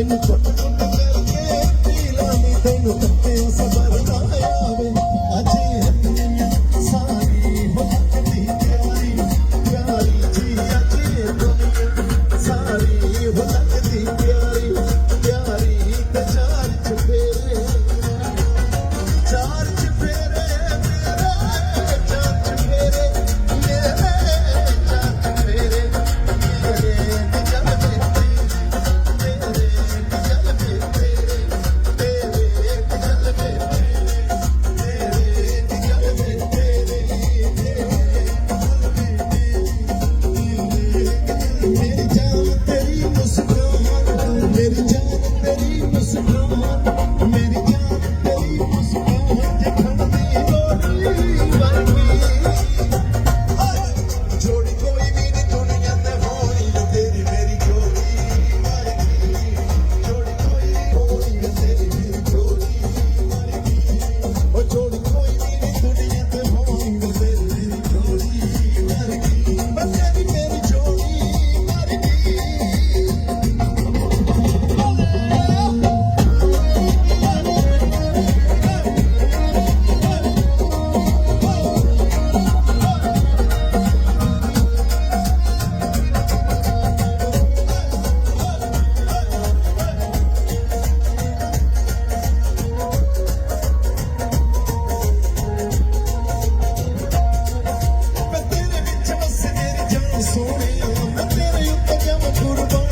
any trouble.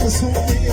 Sweet.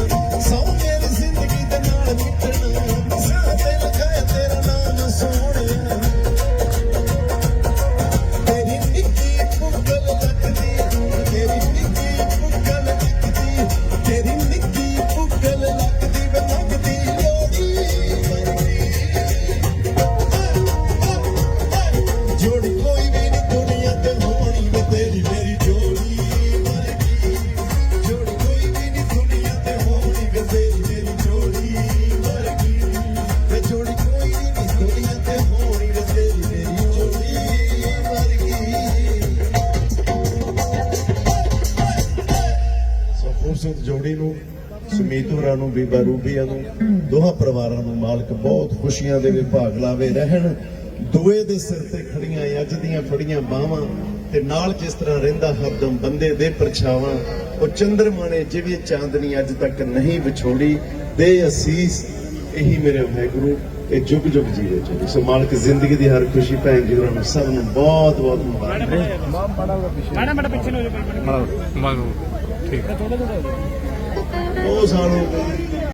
ਖੂਬਸੂਰਤ ਜੋੜੀ ਨੂੰ, ਸੁਮੀਤ ਹੋਰਾਂ ਨੂੰ, ਬੀਬਾ ਰੂਬੀਆਂ ਨੂੰ, ਦੋਹਾਂ ਪਰਿਵਾਰਾਂ ਨੂੰ ਮਾਲਕ ਬਹੁਤ ਖੁਸ਼ੀਆਂ ਦੇ ਵਿਭਾਗ ਲਾਵੇ, ਰਹਿਣ ਦੁਏ ਦੇ ਸਿਰ ਤੇ ਖੜੀਆਂ ਅੱਜ ਦੀਆਂ ਫੜੀਆਂ ਬਾਹਾਂ, ਤੇ ਨਾਲ ਜਿਸ ਤਰ੍ਹਾਂ ਰਹਿੰਦਾ ਹਰਦਮ ਬੰਦੇ ਦੇ ਪਰਛਾਵਾਂ, ਉਹ ਚੰਦਰਮਾ ਨੇ ਜਿਵੇਂ ਚਾਂਦਨੀ ਅੱਜ ਤੱਕ ਨਹੀਂ ਵਿਛੋੜੀ, ਦੇ ਅਸੀਸ, ਇਹੀ ਮੇਰੇ ਵਾਹਿਗੁਰੂ, ਇਹ ਜੁਗ ਜੁਗ ਜੀਵੇ ਚਲੇ ਸੋ ਮਾਲਕ ਜ਼ਿੰਦਗੀ ਦੀ ਹਰ ਖੁਸ਼ੀ ਭੈਣ ਜੀ ਹੋਰਾਂ ਨੂੰ ਸਭ ਨੂੰ ਬਹੁਤ ਬਹੁਤ ਮੁਬਾਰਕ ਮਾੜਾ। ਠੀਕ ਹੈ। ਥੋੜਾ ਥੋੜਾ ਹੋ ਜਾਏ ਉਹ ਸਾਲ ਹੋ ਗਏ